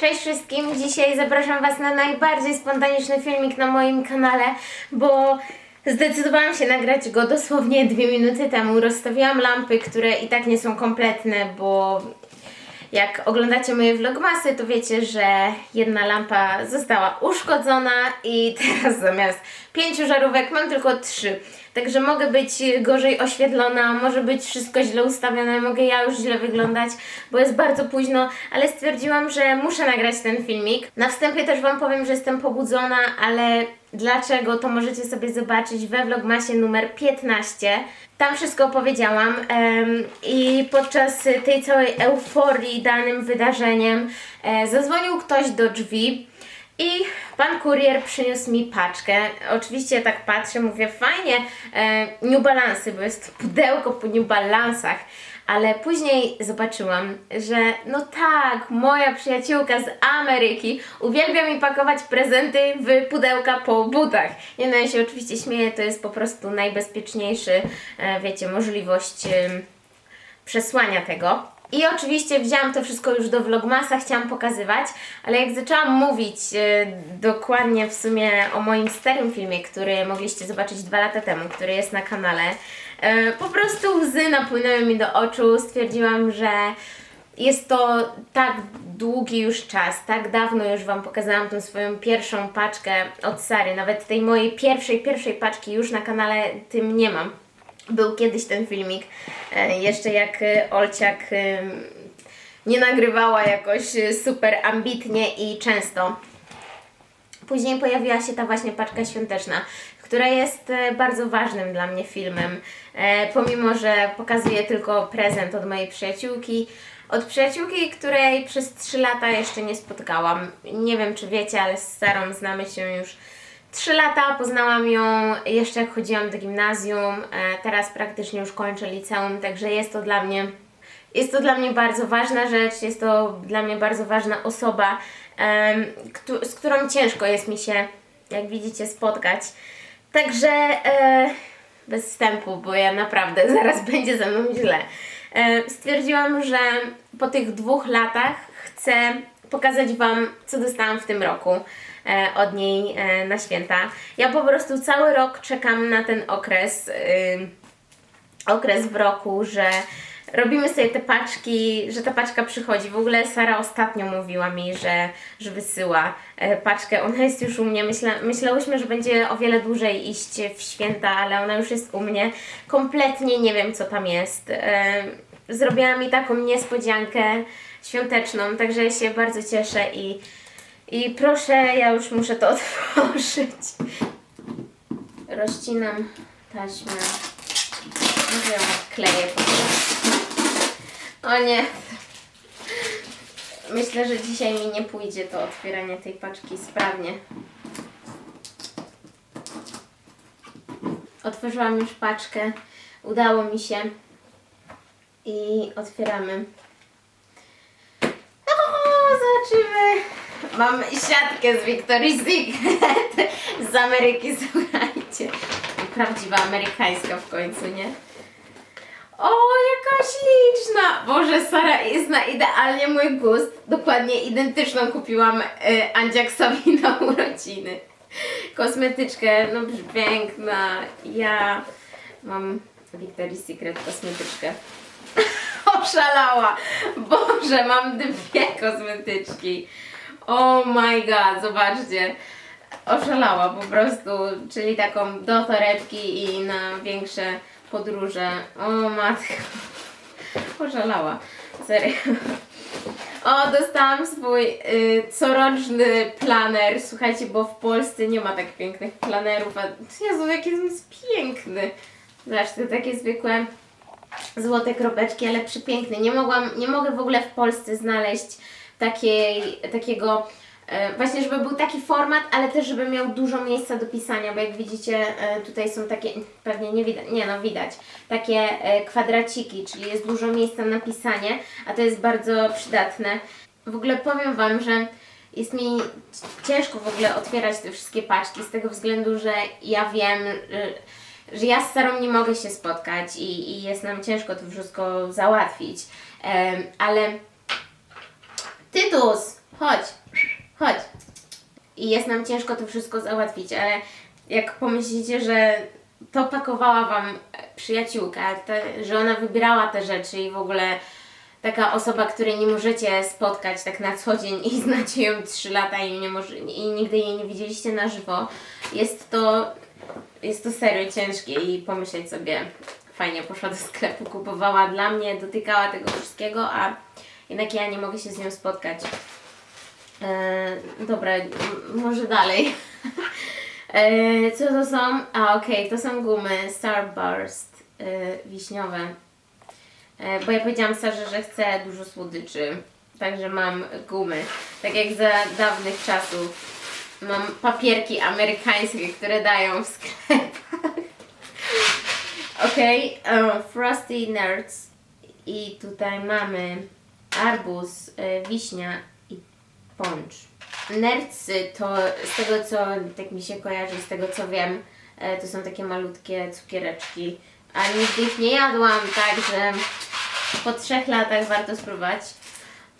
Cześć wszystkim! Dzisiaj zapraszam Was na najbardziej spontaniczny filmik na moim kanale, bo zdecydowałam się nagrać go dosłownie dwie minuty temu. Rozstawiłam lampy, które i tak nie są kompletne, bo jak oglądacie moje vlogmasy, to wiecie, że jedna lampa została uszkodzona i teraz zamiast pięciu żarówek mam tylko trzy. Także mogę być gorzej oświetlona, może być wszystko źle ustawione, mogę ja już źle wyglądać, bo jest bardzo późno, ale stwierdziłam, że muszę nagrać ten filmik. Na wstępie też Wam powiem, że jestem pobudzona, ale dlaczego to możecie sobie zobaczyć we vlogmasie numer 15. Tam wszystko opowiedziałam i podczas tej całej euforii danym wydarzeniem e, zadzwonił ktoś do drzwi i pan kurier przyniósł mi paczkę. Oczywiście tak patrzę, mówię fajnie, e, New Balance, bo jest pudełko po New Balansach. Ale później zobaczyłam, że no tak, moja przyjaciółka z Ameryki uwielbia mi pakować prezenty w pudełka po butach. Nie no, ja się oczywiście śmieję, to jest po prostu najbezpieczniejszy, e, wiecie, możliwość przesłania tego. I oczywiście wzięłam to wszystko już do vlogmasa, chciałam pokazywać, ale jak zaczęłam mówić e, dokładnie w sumie o moim starym filmie, który mogliście zobaczyć dwa lata temu, który jest na kanale, e, po prostu łzy napłynęły mi do oczu, stwierdziłam, że jest to tak długi już czas, tak dawno już Wam pokazałam tą swoją pierwszą paczkę od Sary, nawet tej mojej pierwszej, pierwszej paczki już na kanale tym nie mam. Był kiedyś ten filmik, e, jeszcze jak e, Olciak e, nie nagrywała jakoś super ambitnie i często. Później pojawiła się ta właśnie paczka świąteczna, która jest bardzo ważnym dla mnie filmem. Pomimo, że pokazuje tylko prezent od mojej przyjaciółki. Od przyjaciółki, której przez 3 lata jeszcze nie spotkałam. Nie wiem, czy wiecie, ale z Sarą znamy się już 3 lata. Poznałam ją jeszcze jak chodziłam do gimnazjum. E, teraz praktycznie już kończę liceum, także jest to dla mnie jest to dla mnie bardzo ważna rzecz, jest to dla mnie bardzo ważna osoba, z którą ciężko jest mi się, jak widzicie, spotkać. Także e, bez wstępu, bo ja naprawdę zaraz będzie ze mną źle. E, stwierdziłam, że po tych dwóch latach chcę pokazać Wam, co dostałam w tym roku od niej e, na święta. Ja po prostu cały rok czekam na ten okres. ym, okres w roku, że robimy sobie te paczki, że ta paczka przychodzi. W ogóle Sara ostatnio mówiła mi, że, że wysyła e, paczkę. Ona jest już u mnie. Myśla, myślałyśmy, że będzie o wiele dłużej iść w święta, ale ona już jest u mnie. Kompletnie nie wiem, co tam jest. E, zrobiła mi taką niespodziankę świąteczną, także się bardzo cieszę i, i proszę, ja już muszę to otworzyć. Rozcinam taśmę. Może ją odkleję po. O nie. Myślę, że dzisiaj mi nie pójdzie to otwieranie tej paczki sprawnie. Otworzyłam już paczkę. Udało mi się. I otwieramy. O, zobaczymy. Mam siatkę z Victoria's Secret z Ameryki, słuchajcie. Prawdziwa amerykańska w końcu, nie? O, jaka śliczna! Boże, Sara jest na idealnie mój gust. Dokładnie identyczną kupiłam y, Andziaksowi na urodziny. Kosmetyczkę, no piękna. Ja mam Victoria's Secret kosmetyczkę. Oszalała! Boże, mam dwie kosmetyczki. Oh my god, zobaczcie. Oszalała po prostu, czyli taką do torebki i na większe podróże. O matko. Oszalała. Serio. O, dostałam swój y, coroczny planer. Słuchajcie, bo w Polsce nie ma tak pięknych planerów. A Jezu, jaki jest piękny. Zobaczcie, takie zwykłe złote kropeczki, ale przepiękny. Nie mogłam, nie mogę w ogóle w Polsce znaleźć takiej, takiego, e, właśnie żeby był taki format, ale też żeby miał dużo miejsca do pisania, bo jak widzicie e, tutaj są takie, pewnie nie widać, nie no widać, takie e, kwadraciki, czyli jest dużo miejsca na pisanie, a to jest bardzo przydatne. W ogóle powiem Wam, że jest mi ciężko w ogóle otwierać te wszystkie paczki z tego względu, że ja wiem, że, że ja z Sarą nie mogę się spotkać i, i jest nam ciężko to wszystko załatwić. Ale Tytus, chodź, chodź. I jest nam ciężko to wszystko załatwić, ale jak pomyślicie, że to pakowała Wam przyjaciółka, że ona wybierała te rzeczy i w ogóle taka osoba, której nie możecie spotkać tak na co dzień i znacie ją 3 lata i, nie może, i nigdy jej nie widzieliście na żywo, jest to, jest to serio ciężkie i pomyśleć sobie, fajnie poszła do sklepu, kupowała dla mnie, dotykała tego wszystkiego, a jednak ja nie mogę się z nią spotkać. Eee, dobra, może dalej. Eee, co to są? A okej, to są gumy Starburst e, wiśniowe. E, bo ja powiedziałam Sarze, że chcę dużo słodyczy. Także mam gumy. Tak jak za dawnych czasów. Mam papierki amerykańskie, które dają w sklepach. Okej, e, Frosty Nerds. I tutaj mamy arbuz, e, wiśnia i poncz. Nerdsy to z tego co tak mi się kojarzy, z tego co wiem, e, to są takie malutkie cukiereczki. A nigdy ich nie jadłam, także po trzech latach warto spróbować.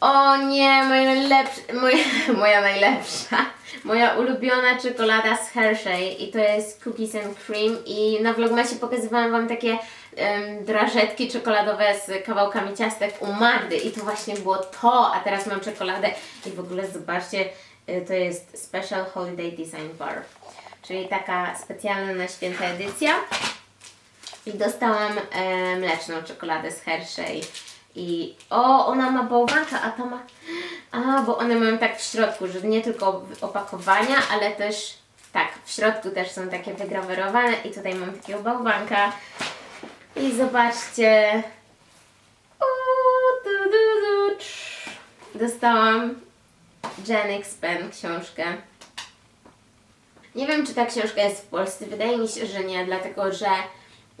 O nie, moja najlepsza, moja, moja najlepsza, moja ulubiona czekolada z Hershey i to jest Cookies and Cream i na Vlogmasie pokazywałam Wam takie drażetki czekoladowe z kawałkami ciastek u Magdy i to właśnie było to, a teraz mam czekoladę i w ogóle zobaczcie, y, to jest Special Holiday Design Bar, czyli taka specjalna na święta edycja. I dostałam e, mleczną czekoladę z Hershey. I o, ona ma bałwanka, a ta ma. A, bo one mają tak w środku, że nie tylko opakowania, ale też tak, w środku też są takie wygrawerowane. I tutaj mam takiego bałwanka. I zobaczcie. Dostałam Jen Expen książkę. Nie wiem, czy ta książka jest w Polsce. Wydaje mi się, że nie, dlatego że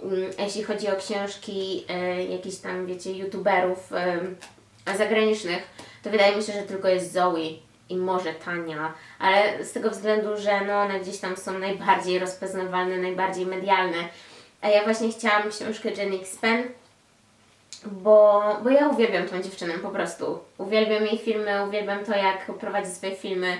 mm, jeśli chodzi o książki e, jakichś tam, wiecie, youtuberów e, zagranicznych, to wydaje mi się, że tylko jest Zoe i może Tania, ale z tego względu, że no one gdzieś tam są najbardziej rozpoznawalne, najbardziej medialne. A ja właśnie chciałam książkę Jenny Spen, bo, bo ja uwielbiam tą dziewczynę po prostu. Uwielbiam jej filmy, uwielbiam to, jak prowadzi swoje filmy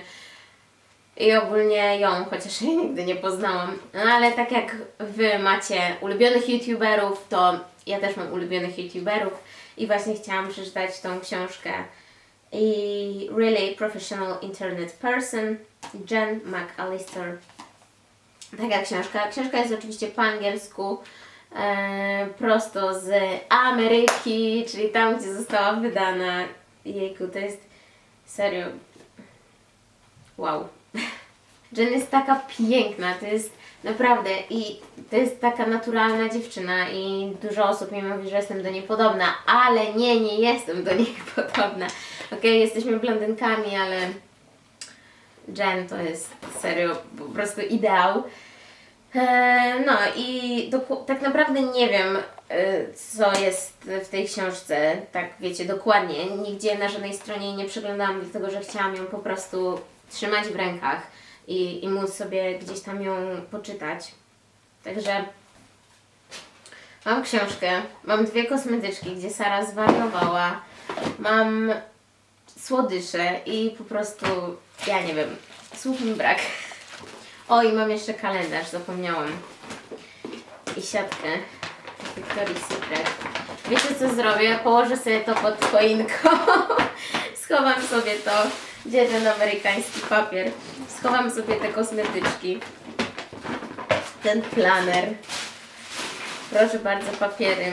i ogólnie ją, chociaż jej nigdy nie poznałam. No ale tak jak Wy macie ulubionych youtuberów, to ja też mam ulubionych youtuberów i właśnie chciałam przeczytać tą książkę. I Really Professional Internet Person, Jen McAllister. Taka książka. Książka jest oczywiście po angielsku, e, prosto z Ameryki, czyli tam, gdzie została wydana. Jejku, to jest serio Wow. Jen jest taka piękna, to jest naprawdę i to jest taka naturalna dziewczyna i dużo osób mi mówi, że jestem do niej podobna, ale nie, nie jestem do niej podobna. Okej, jesteśmy blondynkami, ale Jen to jest serio po prostu ideał. E, No i tak naprawdę nie wiem, e, co jest w tej książce, tak wiecie, dokładnie. Nigdzie na żadnej stronie nie przeglądałam, dlatego że chciałam ją po prostu trzymać w rękach i, i móc sobie gdzieś tam ją poczytać. Także mam książkę, mam dwie kosmetyczki, gdzie Sara zwariowała, mam słodycze i po prostu, ja nie wiem, słów mi brak. O, i mam jeszcze kalendarz, zapomniałam. I siatkę Victoria's Secret. Wiecie co zrobię? Położę sobie to pod choinką. Schowam sobie to. Gdzie ten amerykański papier? Schowam sobie te kosmetyczki. Ten planer. Proszę bardzo, papiery.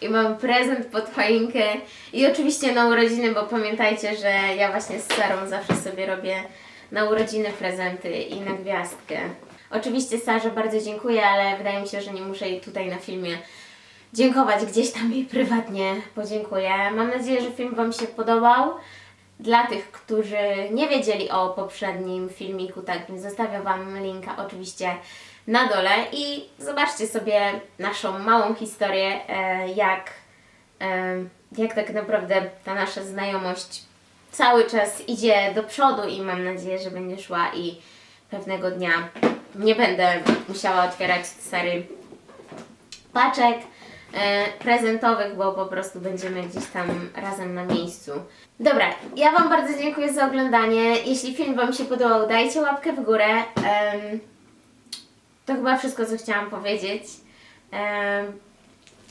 I mam prezent pod choinkę. I oczywiście na urodziny, bo pamiętajcie, że ja właśnie z Sarą zawsze sobie robię na urodziny prezenty i na gwiazdkę. Oczywiście Sarze bardzo dziękuję, ale wydaje mi się, że nie muszę jej tutaj na filmie dziękować. Gdzieś tam jej prywatnie podziękuję. Mam nadzieję, że film Wam się podobał. Dla tych, którzy nie wiedzieli o poprzednim filmiku, takim zostawiam Wam linka oczywiście na dole i zobaczcie sobie naszą małą historię, e, jak, e, jak tak naprawdę ta nasza znajomość cały czas idzie do przodu i mam nadzieję, że będzie szła i pewnego dnia nie będę musiała otwierać serii paczek, e, prezentowych, bo po prostu będziemy gdzieś tam razem na miejscu. Dobra, ja Wam bardzo dziękuję za oglądanie. Jeśli film Wam się podobał, dajcie łapkę w górę. To chyba wszystko, co chciałam powiedzieć.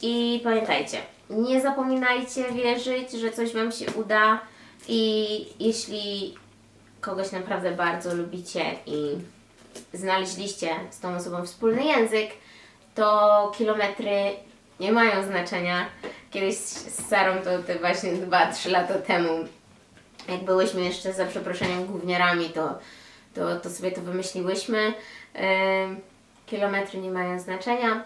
I pamiętajcie, nie zapominajcie wierzyć, że coś Wam się uda. I jeśli kogoś naprawdę bardzo lubicie i znaleźliście z tą osobą wspólny język, to kilometry nie mają znaczenia. Kiedyś z Sarą to te właśnie 2-3 lata temu, jak byłyśmy jeszcze za przeproszeniem gówniarami, to, to, to sobie to wymyśliłyśmy. Ym, kilometry nie mają znaczenia.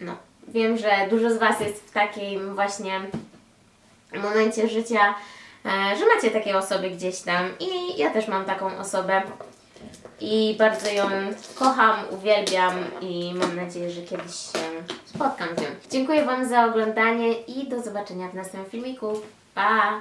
No, wiem, że dużo z Was jest w takim właśnie momencie życia, e, że macie takie osoby gdzieś tam i ja też mam taką osobę i bardzo ją kocham, uwielbiam i mam nadzieję, że kiedyś się spotkam z nią. Dziękuję Wam za oglądanie i do zobaczenia w następnym filmiku. Pa!